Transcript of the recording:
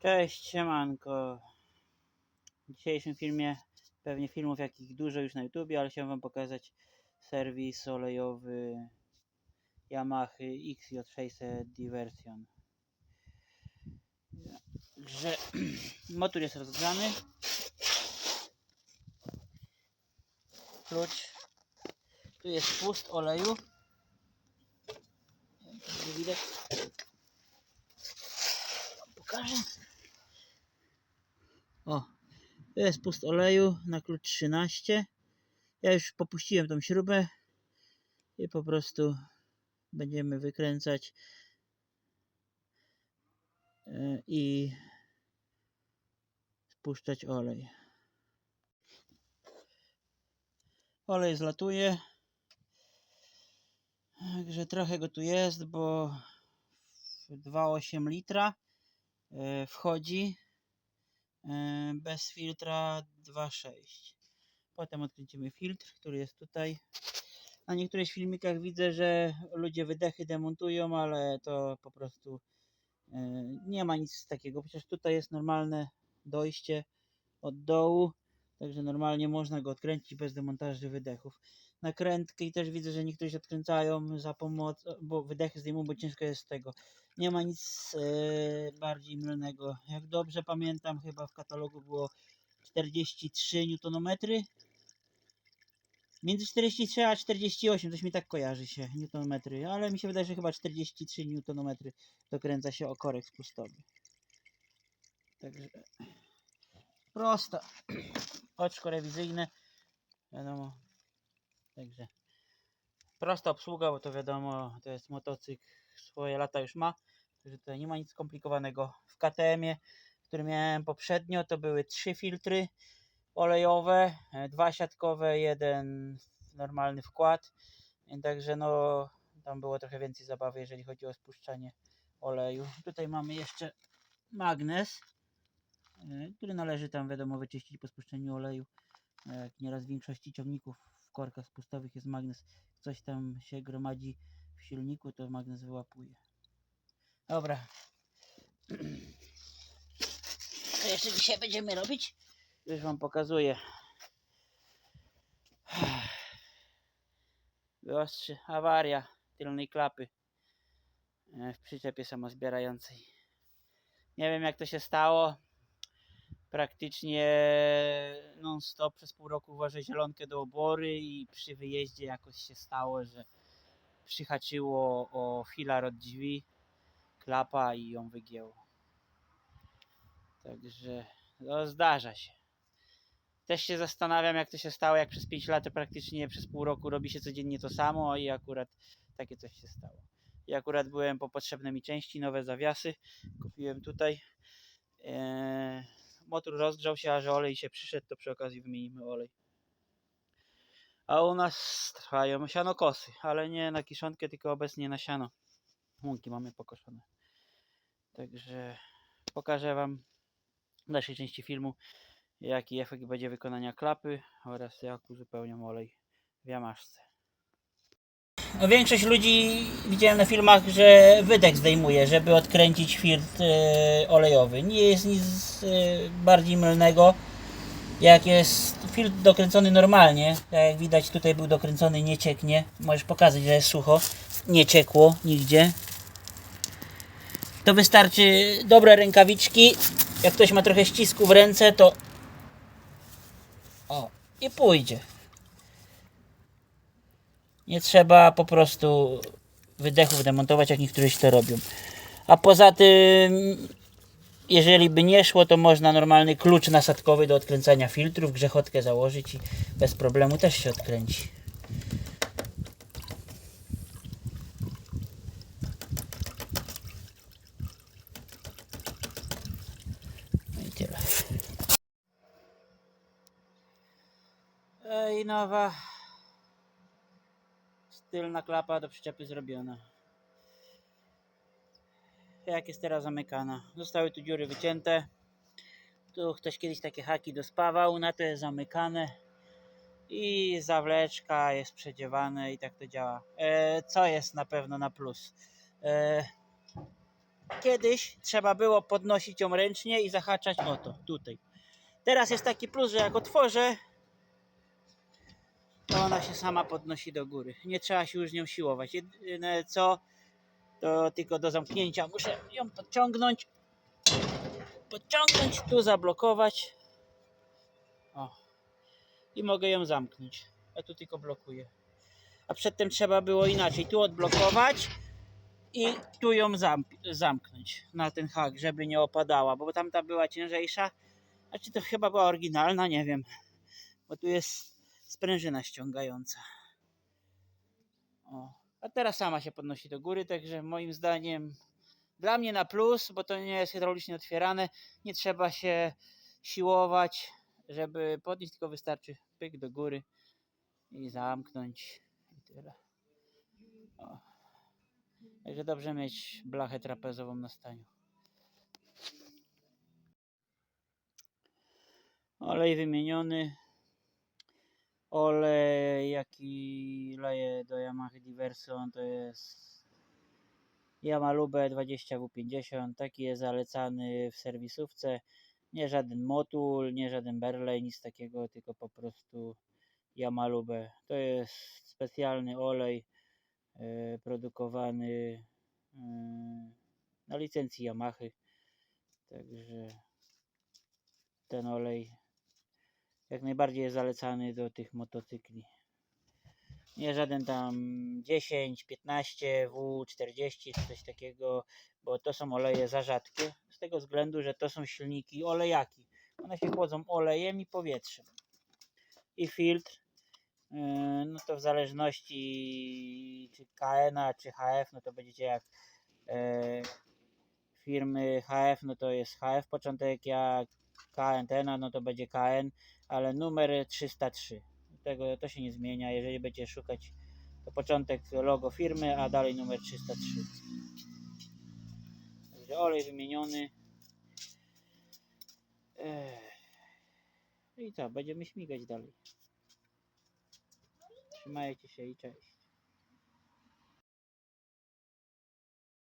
Cześć, siemanko. W dzisiejszym filmie, pewnie filmów jakich dużo już na YouTubie, ale chciałem wam pokazać serwis olejowy Yamaha XJ600 Diversion. Że motor jest rozgrzany. Klucz. Tu jest pust oleju. Widać. Pokażę. O, to jest pust oleju na klucz 13. Ja już popuściłem tą śrubę i po prostu będziemy wykręcać e, i spuszczać olej. Olej zlatuje. Także trochę go tu jest, bo w 2,8 litra e, wchodzi bez filtra 2,6. Potem odkręcimy filtr, który jest tutaj. Na niektórych filmikach widzę, że ludzie wydechy demontują, ale to po prostu e, nie ma nic takiego. Przecież tutaj jest normalne dojście od dołu, także normalnie można go odkręcić bez demontażu wydechów. Nakrętki też widzę, że niektórzy odkręcają za pomocą, bo wydechy zdejmują, bo ciężko jest z tego. Nie ma nic e, bardziej mylnego. Jak dobrze pamiętam, chyba w katalogu było 43 Nm. Między 43 a 48, coś mi tak kojarzy się, newtonmetry, ale mi się wydaje, że chyba 43 newtonmetry dokręca się o korek spustowy. Także prosta. Oczko rewizyjne, wiadomo. Także prosta obsługa, bo to wiadomo, to jest motocykl, swoje lata już ma, także tutaj nie ma nic skomplikowanego. W KTM-ie, który miałem poprzednio, to były trzy filtry olejowe, e, dwa siatkowe, jeden normalny wkład. Także no tam było trochę więcej zabawy, jeżeli chodzi o spuszczanie oleju. Tutaj mamy jeszcze magnes, e, który należy tam wiadomo wyczyścić po spuszczeniu oleju. E, Jak nieraz w większości ciągników w korkach spustowych jest magnes, coś tam się gromadzi w silniku, to magnes wyłapuje. Dobra. Co jeszcze dzisiaj będziemy robić? Już wam pokazuję. Wyostrzy awaria tylnej klapy e, w przyczepie samozbierającej. Nie wiem jak to się stało. Praktycznie non-stop przez pół roku włożę zielonkę do obory i przy wyjeździe jakoś się stało, że przyhaczyło o filar od drzwi klapa i ją wygięło. Także no, zdarza się. Też się zastanawiam, jak to się stało, jak przez 5 lat praktycznie przez pół roku robi się codziennie to samo i akurat takie coś się stało. I akurat byłem po potrzebne mi części, nowe zawiasy. Kupiłem tutaj. Eee, motor rozgrzał się, a że olej się przyszedł, to przy okazji wymienimy olej. A u nas trwają sianokosy, ale nie na kiszonkę, tylko obecnie na siano. Łąki mamy pokoszone. Także pokażę Wam w dalszej części filmu, jaki efekt będzie wykonania klapy oraz jak uzupełniam olej w jamaszce. No większość ludzi widziałem na filmach, że wydech zdejmuje, żeby odkręcić filtr e, olejowy. Nie jest nic e, bardziej mylnego. Jak jest filtr dokręcony normalnie, tak jak widać tutaj był dokręcony, nie cieknie. Możesz pokazać, że jest sucho. Nie ciekło nigdzie. To wystarczy dobre rękawiczki. Jak ktoś ma trochę ścisku w ręce, to o, i pójdzie. Nie trzeba po prostu wydechów demontować, jak niektórzy to robią. A poza tym, jeżeli by nie szło, to można normalny klucz nasadkowy do odkręcania filtrów, grzechotkę założyć i bez problemu też się odkręci. No i. I nowa tylna klapa do przyczepy zrobiona. Jak jest teraz zamykana? Zostały tu dziury wycięte. Tu ktoś kiedyś takie haki dospawał, na to jest zamykane. I zawleczka jest przedziewane i tak to działa. E, co jest na pewno na plus? E, kiedyś trzeba było podnosić ją ręcznie i zahaczać o to, tutaj. Teraz jest taki plus, że jak otworzę, to ona się sama podnosi do góry. Nie trzeba się już nią siłować. Jedyne co, to tylko do zamknięcia muszę ją podciągnąć. Podciągnąć, tu zablokować. O. I mogę ją zamknąć. A tu tylko blokuję. A przedtem trzeba było inaczej. Tu odblokować i tu ją zamk- zamknąć na ten hak, żeby nie opadała, bo tamta była ciężejsza. A czy to chyba była oryginalna? Nie wiem. Bo tu jest sprężyna ściągająca. O. A teraz sama się podnosi do góry, także moim zdaniem dla mnie na plus, bo to nie jest hydraulicznie otwierane. Nie trzeba się siłować, żeby podnieść, tylko wystarczy pyk do góry i zamknąć. I tyle. O. Także dobrze mieć blachę trapezową na staniu. Olej wymieniony. Olej jaki leję do Yamaha Diverson to jest Yamalube 20W50. Taki jest zalecany w serwisówce. Nie żaden motul, nie żaden berlej, nic takiego, tylko po prostu Yamalube. To jest specjalny olej e, produkowany e, na licencji Yamahy. Także ten olej jak najbardziej jest zalecany do tych motocykli. Nie żaden tam 10, 15, W, 40 czy coś takiego, bo to są oleje za rzadkie. Z tego względu, że to są silniki olejaki. One się chłodzą olejem i powietrzem. I filtr, yy, no to w zależności czy KN, czy HF, no to będziecie jak yy, firmy HF, no to jest HF początek, jak KNT, no to będzie KN, ale numer 303. Tego to się nie zmienia. Jeżeli będziecie szukać, to początek logo firmy, a dalej numer 303. Także olej wymieniony. I co, będziemy śmigać dalej. Trzymajcie się i cześć.